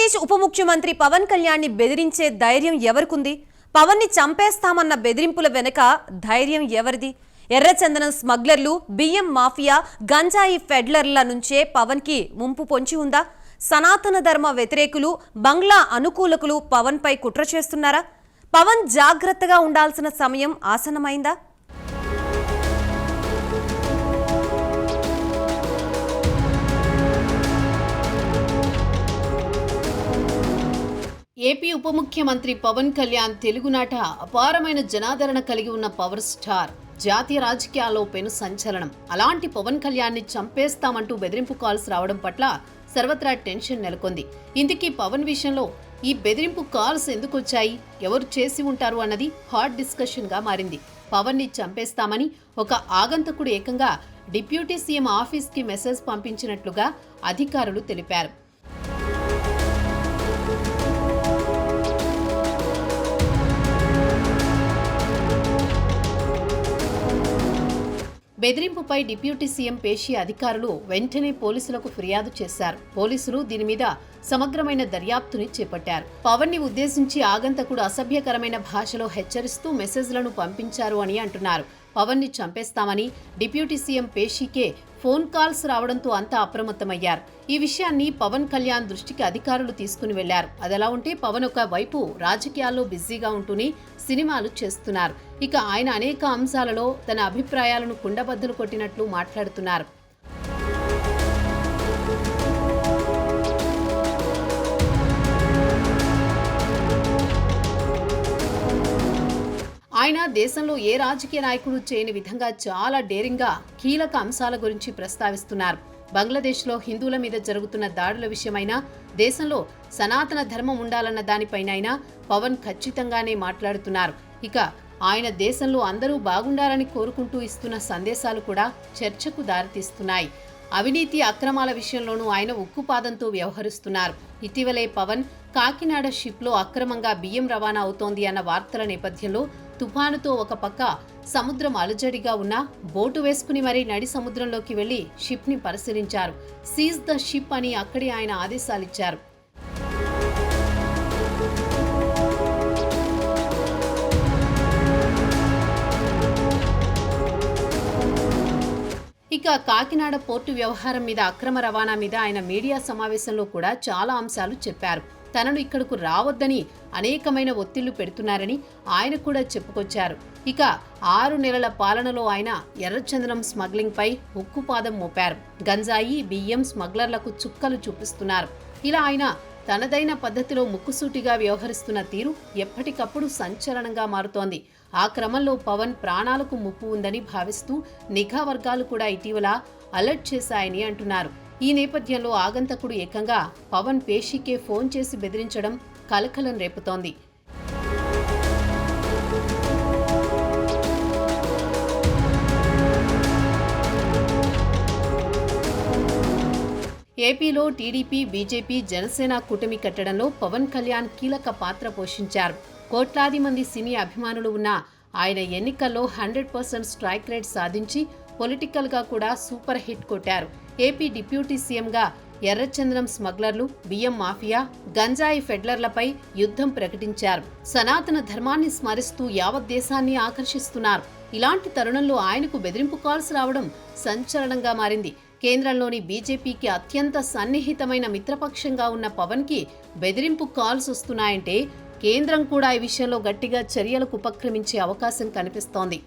ఆంధ్రప్రదేశ్ ఉప ముఖ్యమంత్రి పవన్ కళ్యాణ్ని బెదిరించే ధైర్యం ఎవరికుంది? పవన్ని చంపేస్తామన్న బెదిరింపుల వెనుక ధైర్యం ఎవరిది? ఎర్రచందనం స్మగ్లర్లు బియ్యం మాఫియా గంజాయి ఫెడ్లర్ల నుంచే పవన్కి ముంపు పొంచి ఉందా? సనాతన ధర్మ వ్యతిరేకులు బంగ్లా అనుకూలకులు పవన్ పై కుట్ర చేస్తున్నారా? పవన్ జాగ్రత్తగా ఉండాల్సిన సమయం ఆసనమైందా ఏపీ ఉప ముఖ్యమంత్రి పవన్ కళ్యాణ్ తెలుగునాట అపారమైన జనాదరణ కలిగి ఉన్న పవర్ స్టార్ జాతీయ రాజకీయాల్లో పెను సంచలనం. అలాంటి పవన్ కళ్యాణ్ని చంపేస్తామంటూ బెదిరింపు కాల్స్ రావడం పట్ల సర్వత్రా టెన్షన్ నెలకొంది. ఇందుకీ పవన్ విషయంలో ఈ బెదిరింపు కాల్స్ ఎందుకు వచ్చాయి ఎవరు చేసి ఉంటారు అన్నది హాట్ డిస్కషన్గా మారింది. పవన్ని చంపేస్తామని ఒక ఆగంతకుడు ఏకంగా డిప్యూటీ సీఎం ఆఫీస్కి మెసేజ్ పంపించినట్లుగా అధికారులు తెలిపారు. బెదిరింపుపై డిప్యూటీ సీఎం పేషి అధికారులు వెంటనే పోలీసులకు ఫిర్యాదు చేశారు. పోలీసులు దీని మీద సమగ్రమైన దర్యాప్తుని చేపట్టారు. పవన్ని ఉద్దేశించి ఆగంతకుడు అసభ్యకరమైన భాషలో హెచ్చరిస్తూ మెసేజ్లను పంపించారు అని అంటున్నారు. పవన్ని చంపేస్తామని డిప్యూటీ సీఎం పేషీకే ఫోన్ కాల్స్ రావడంతో అంతా అప్రమత్తమయ్యారు. ఈ విషయాన్ని పవన్ కళ్యాణ్ దృష్టికి అధికారులు తీసుకుని వెళ్ళారు. అదలా ఉంటే పవన్ ఒక వైపు రాజకీయాల్లో బిజీగా ఉంటూనే సినిమాలు చేస్తున్నారు. ఇక ఆయన అనేక అంశాలలో తన అభిప్రాయాలను కుండబద్దలు కొట్టినట్లు మాట్లాడుతున్నారు. ఆయన దేశంలో ఏ రాజకీయ నాయకుడు చేయని విధంగా చాలా డేరింగ్గా కీలక అంశాల గురించి ప్రస్తావిస్తున్నారు. బంగ్లాదేశ్లో హిందువుల మీద జరుగుతున్న దాడుల విషయమైనా దేశంలో సనాతన ధర్మం ఉండాలన్న దానిపైనైనా పవన్ ఖచ్చితంగానే మాట్లాడుతున్నారు. ఇక ఆయన దేశంలో అందరూ బాగుండాలని కోరుకుంటూ ఇస్తున్న సందేశాలు కూడా చర్చకు దారితీస్తున్నాయి. అవినీతి అక్రమాల విషయంలోనూ ఆయన ఉక్కుపాదంతో వ్యవహరిస్తున్నారు. ఇటీవలే పవన్ కాకినాడ షిప్లో అక్రమంగా బియ్యం రవాణా అవుతోంది అన్న వార్తల నేపథ్యంలో తుఫానుతో ఒక పక్క సముద్రం అలజడిగా ఉన్న బోటు వేసుకుని మరీ నడి సముద్రంలోకి వెళ్ళి షిప్ని పరిశీలించారు. సీజ్ ద షిప్ అని అక్కడి ఆయన ఆదేశాలిచ్చారు. ఇక కాకినాడ పోర్టు వ్యవహారం మీద అక్రమ రవాణా మీద ఆయన మీడియా సమావేశంలో కూడా చాలా అంశాలు చెప్పారు. తనను ఇక్కడకు రావద్దని అనేకమైన ఒత్తిళ్ళు పెడుతున్నారని ఆయన కూడా చెప్పుకొచ్చారు. ఇక ఆరు నెలల పాలనలో ఆయన ఎర్రచందనం స్మగ్లింగ్పై ఉక్కుపాదం మోపారు. గంజాయి బియ్యం స్మగ్లర్లకు చుక్కలు చూపిస్తున్నారు. ఇలా ఆయన తనదైన పద్ధతిలో ముక్కుసూటిగా వ్యవహరిస్తున్న తీరు ఎప్పటికప్పుడు సంచలనంగా మారుతోంది. ఆ క్రమంలో పవన్ ప్రాణాలకు ముప్పు ఉందని భావిస్తూ నిఘా వర్గాలు కూడా ఇటీవల అలర్ట్ చేశాయని అంటున్నారు. ఈ నేపథ్యంలో ఆగంతకుడు ఏకంగా పవన్ పేషీకే ఫోన్ చేసి బెదిరించడం కలకలం రేపుతోంది. ఏపీలో టీడీపీ బీజేపీ జనసేన కూటమి కట్టడంలో పవన్ కళ్యాణ్ కీలక పాత్ర పోషించారు. కోట్లాది మంది సినీ అభిమానులు ఉన్న ఆయన ఎన్నికల్లో హండ్రెడ్ పర్సెంట్ స్ట్రైక్ రేట్ సాధించి పొలిటికల్గా కూడా సూపర్ హిట్ కొట్టారు. ఏపీ డిప్యూటీ సీఎంగా ఎర్రచంద్రం స్మగ్లర్లు బియ్యం మాఫియా గంజాయి ఫెడ్లర్లపై యుద్ధం ప్రకటించారు. సనాతన ధర్మాన్ని స్మరిస్తూ యావత్ దేశాన్ని ఆకర్షిస్తున్నారు. ఇలాంటి తరుణంలో ఆయనకు బెదిరింపు కాల్స్ రావడం సంచలనంగా మారింది. కేంద్రంలోని బీజేపీకి అత్యంత సన్నిహితమైన మిత్రపక్షంగా ఉన్న పవన్కి బెదిరింపు కాల్స్ వస్తున్నాయంటే కేంద్రం కూడా ఈ విషయంలో గట్టిగా చర్యలకు ఉపక్రమించే అవకాశం కనిపిస్తోంది.